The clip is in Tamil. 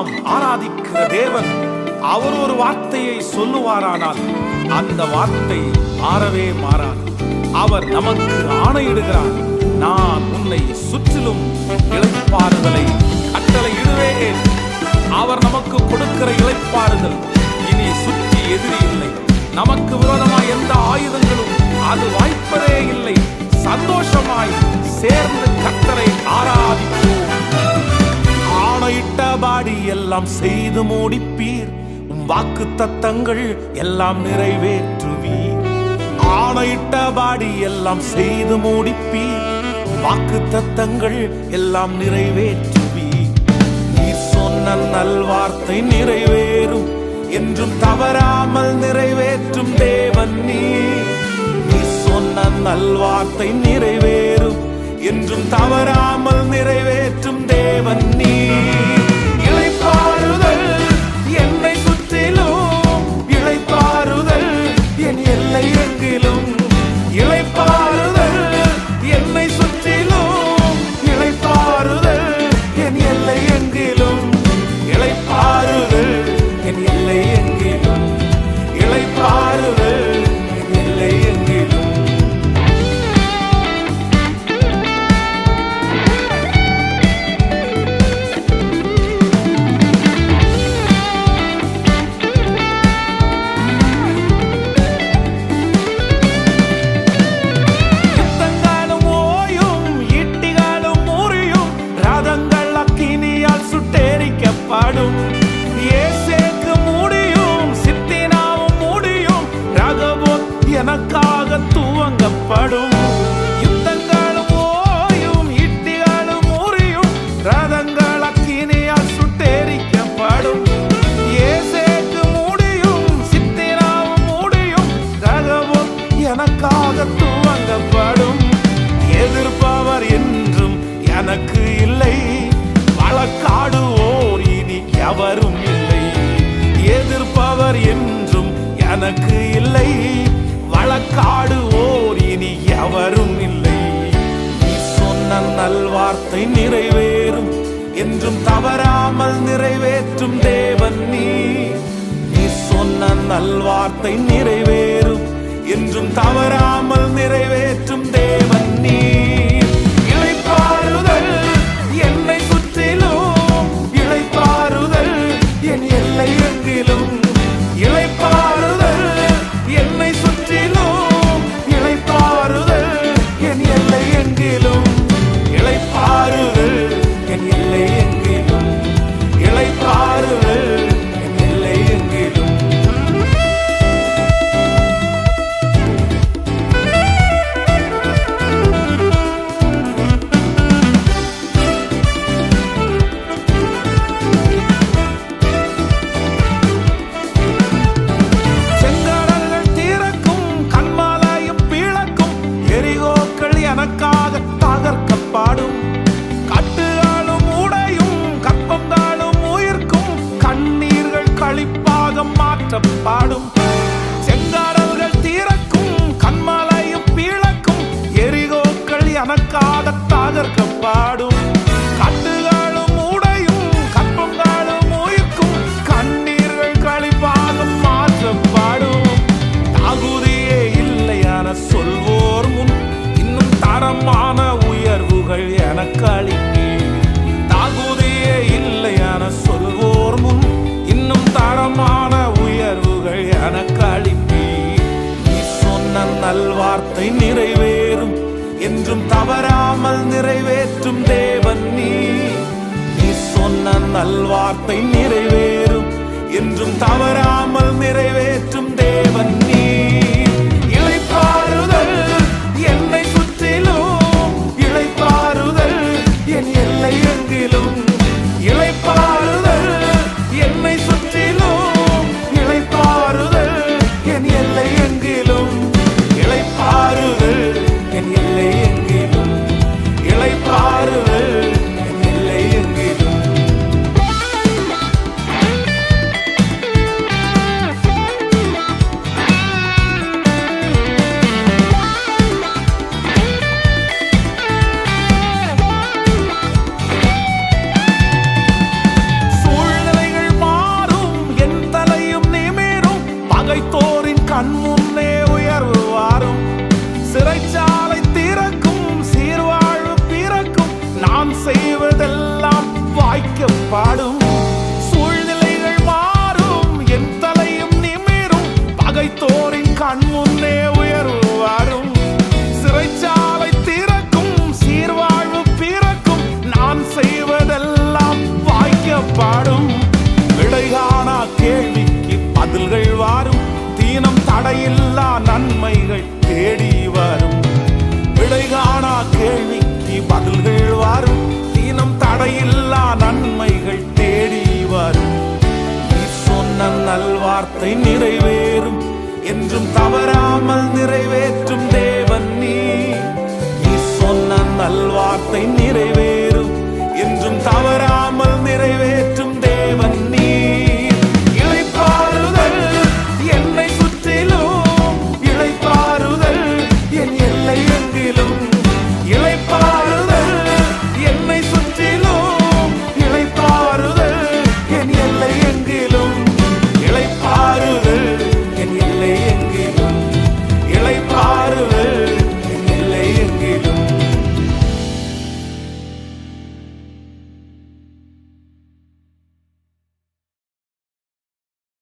நாம் ஆராதிக்கிற தேவன் அவர் ஒரு வார்த்தையை சொல்லுவாரானால் அந்த வார்த்தை மாறவே மாறாது. அவர் நமக்கு ஆணையிடுகிறார். நான் உன்னை சுற்றிலும் இளைப்பாறுதலை கட்டளையிடுவேன். அவர் நமக்கு கொடுக்கிற இழைப்பாறுதல் இனி சுற்றி எதிரி இல்லை. நமக்கு விரோதமாய் எந்த ஆயுதங்களும் அது வாய்ப்பதே இல்லை. சந்தோஷமாய் சேர்ந்து கத்தரை ஆராதிப்போம். பாடி எல்லாம் செய்து முடிப்பீர். உம் வாக்கு தத்தங்கள் எல்லாம் நிறைவேற்றுவீர். ஆணையிட்ட பாடி எல்லாம் செய்து முடிப்பீர். வாக்கு தத்தங்கள் எல்லாம் நிறைவேற்றுவீர். நீர் சொன்ன நல்வார்த்தை நிறைவேறும். என்றும் தவறாமல் நிறைவேற்றும் தேவன் நீ நீ சொன்ன நல்வார்த்தை நிறைவேறும். என்றும் தவறாமல் நிறைவேற்றும் தேவன் நீ நல்வார்த்தை நிறைவேறும் என்றும் தவறாமல் நிறைவேற்றும் தேவன் நீ. நீ சொன்ன நல்வார்த்தை நிறைவேறும் என்றும் தவறாமல் நிறைவேற்றும் எரிகோக்கள் எனக்காக தகர்க்கப்பாடும் கட்டுகளும் உடையும் கற்பங்காலும் உயிர்க்கும் கண்ணீர்கள் களிப்பாக மாற்றப்பாடும். தகுதியே இல்லையான சொல்வோர் முன். இன்னும் தரமான உயர்வுகள் எனக்கு அளிப்பீர். தகுதியே இல்லையான சொல்வோர் முன். இன்னும் தரமான உயர்வுகள் எனக்கு அளிப்பீர். நீ சொன்ன நல்வார்த்தை நிறைவே. என்றும் தவறாமல் நிறைவேற்றும் தேவன் நீ. நீ சொன்ன நல்வார்த்தை நிறைவேறும். வார்த்தை நிறைவேறும் என்றும் தவறாமல் நிறைவேற்றும் தேவன் நீ. சொன்ன நல்வார்த்தை நிறைவேறும்